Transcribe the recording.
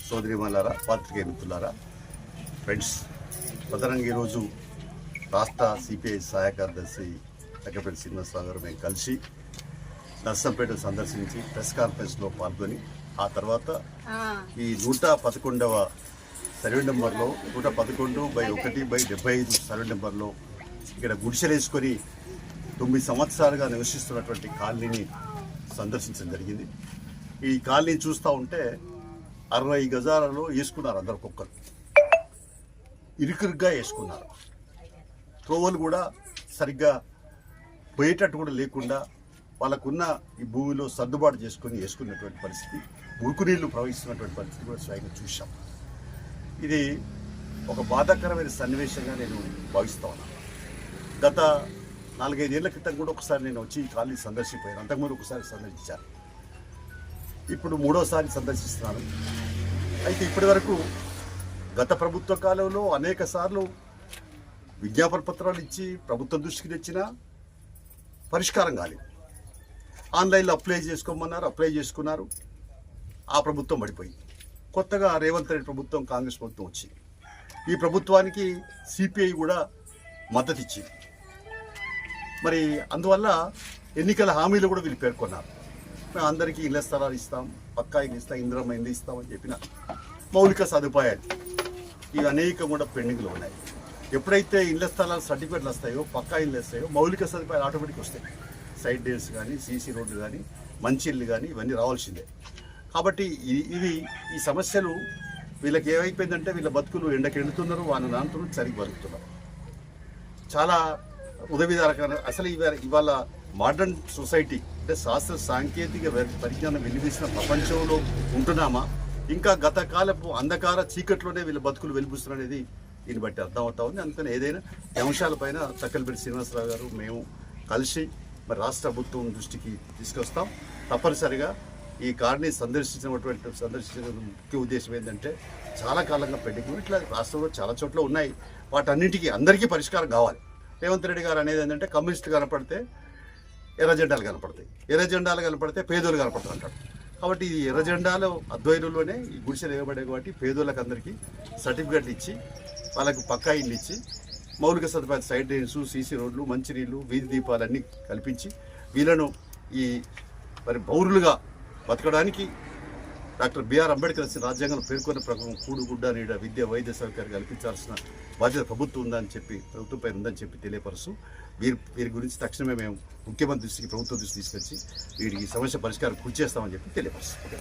సోదరిమల్లారా పాత్రికేయ మిత్రులారా ఫ్రెండ్స్ ప్రధానంగా ఈరోజు రాష్ట్ర సిపిఐ సహాయ కార్యదర్శి తగ్గపల్లి శ్రీనివాసరావు గారు మేము కలిసి నర్సంపేట సందర్శించి ప్రెస్ కాన్ఫరెన్స్లో పాల్గొని ఆ తర్వాత ఈ నూట పదకొండవ సర్వే నెంబర్లో నూట పదకొండు బై ఒకటి బై డెబ్బై ఐదు సర్వే నెంబర్లో ఇక్కడ గుడిసెలేసుకొని తొమ్మిది సంవత్సరాలుగా నివసిస్తున్నటువంటి కాలనీని సందర్శించడం జరిగింది. ఈ కాలనీ చూస్తూ ఉంటే అరవై గజాలలో వేసుకున్నారు అందరు కుక్కలు. ఇరుకురుగ్గా వేసుకున్నారు. త్రోవలు కూడా సరిగ్గా పోయేటట్టు కూడా లేకుండా వాళ్ళకున్న ఈ భూమిలో సర్దుబాటు చేసుకొని వేసుకున్నటువంటి పరిస్థితి మురుకు నీళ్ళు ప్రవహిస్తున్నటువంటి పరిస్థితి కూడా స్వయంగా చూశాం. ఇది ఒక బాధాకరమైన సన్నివేశంగా నేను భావిస్తా ఉన్నాను గత నాలుగైదేళ్ళ క్రితం కూడా ఒకసారి నేను వచ్చి ఈ కాలనీ సందర్శిపోయాను అంతకుముందు ఒకసారి సందర్శించాను. ఇప్పుడు మూడోసారి సందర్శిస్తున్నాను అయితే ఇప్పటి వరకు గత ప్రభుత్వ కాలంలో అనేక సార్లు విజ్ఞాపన పత్రాలు ఇచ్చి ప్రభుత్వం దృష్టికి తెచ్చినా పరిష్కారం కాలేదు. ఆన్లైన్లో అప్లై చేసుకోమన్నారు అప్లై చేసుకున్నారు. ఆ ప్రభుత్వం పడిపోయింది. కొత్తగా రేవంత్ రెడ్డి ప్రభుత్వం కాంగ్రెస్ ప్రభుత్వం వచ్చింది. ఈ ప్రభుత్వానికి సిపిఐ కూడా మద్దతు ఇచ్చింది మరి అందువల్ల ఎన్నికల హామీలు కూడా వీళ్ళు పేర్కొన్నారు. మేము అందరికీ ఇళ్ళ స్థలాలు ఇస్తాం. పక్కా ఇల్లు ఇస్తాం ఇంద్రమ్మ ఇల్లు ఇస్తామని చెప్పిన మౌలిక సదుపాయాలు. ఇవి అనేక కూడా పెండింగ్లు ఉన్నాయి. ఎప్పుడైతే ఇళ్ళ స్థలాలు సర్టిఫికెట్లు వస్తాయో పక్కా ఇల్లు వస్తాయో మౌలిక సదుపాయాలు ఆటోమేటిక్ వస్తాయి. సైడ్ డేస్ కానీ సీసీ రోడ్లు కానీ మంచి ఇల్లు కానీ ఇవన్నీ రావాల్సిందే. కాబట్టి ఇది ఇవి ఈ సమస్యలు వీళ్ళకి ఏమైపోయిందంటే వీళ్ళ బతుకులు ఎండకి ఎండుతున్నారు వాళ్ళ నాంతులు చరికి బతుకుతున్నారు చాలా ఉదవిదారకమైన అసలు ఇవాళ ఇవాళ మోడర్న్ సొసైటీ అంటే శాస్త్ర సాంకేతిక పరిజ్ఞానం వెలిగిస్తున్న ప్రపంచంలో ఉంటున్నామా? ఇంకా గత కాలపు అంధకార చీకట్లోనే వీళ్ళ బతుకులు వెలిపిస్తున్నారు అనేది దీన్ని బట్టి అర్థం అవుతా ఉంది. అందుకని ఏదైనా అంశాలపైన చక్కలపల్లి శ్రీనివాసరావు గారు మేము కలిసి మరి రాష్ట్ర ప్రభుత్వం దృష్టికి తీసుకొస్తాం. తప్పనిసరిగా ఈ కారుని సందర్శించినటువంటి సందర్శించిన ముఖ్య ఉద్దేశం ఏంటంటే చాలా కాలంగా పెండింగ్ ఇట్లా రాష్ట్రంలో చాలా చోట్ల ఉన్నాయి. వాటన్నింటికీ అందరికీ పరిష్కారం కావాలి. రేవంత్ రెడ్డి గారు అనేది ఏంటంటే కమ్యూనిస్టులు కనపడితే ఎర్ర జెండాలు కనపడతాయి. ఎర్ర జెండాలు కనపడితే పేదోళ్ళు కనపడతారు అంటాడు. కాబట్టి ఈ ఎర్ర జెండాలు ఈ గుడిసెలు వేయబడే కాబట్టి పేదోళ్ళకి అందరికీ సర్టిఫికెట్లు ఇచ్చి వాళ్ళకు పక్కా ఇల్లు ఇచ్చి మౌలిక సదుపాయాలు సైడ్ డ్రైన్స్ సీసీ రోడ్లు మంచినీళ్ళు వీధి దీపాలన్నీ కల్పించి వీళ్ళను ఈ మరి పౌరులుగా బతకడానికి డాక్టర్ బిఆర్ అంబేద్కర్ రాసిన రాజ్యాంగంలో పేర్కొన్న ప్రకారం కూడుగుడ్డ నీడ విద్య వైద్య సౌకర్యాలు కల్పించాల్సిన బాధ్యత ప్రభుత్వం ఉందని చెప్పి ప్రభుత్వంపై ఉందని చెప్పి తెలియపరుస్తూ వీరి వీరి గురించి తక్షణమే మేము ముఖ్యమంత్రి దృష్టికి ప్రభుత్వం దృష్టి తీసుకొచ్చి వీరికి ఈ సమస్య పరిష్కారం కృషి చేస్తామని చెప్పి తెలియపరుస్తాం.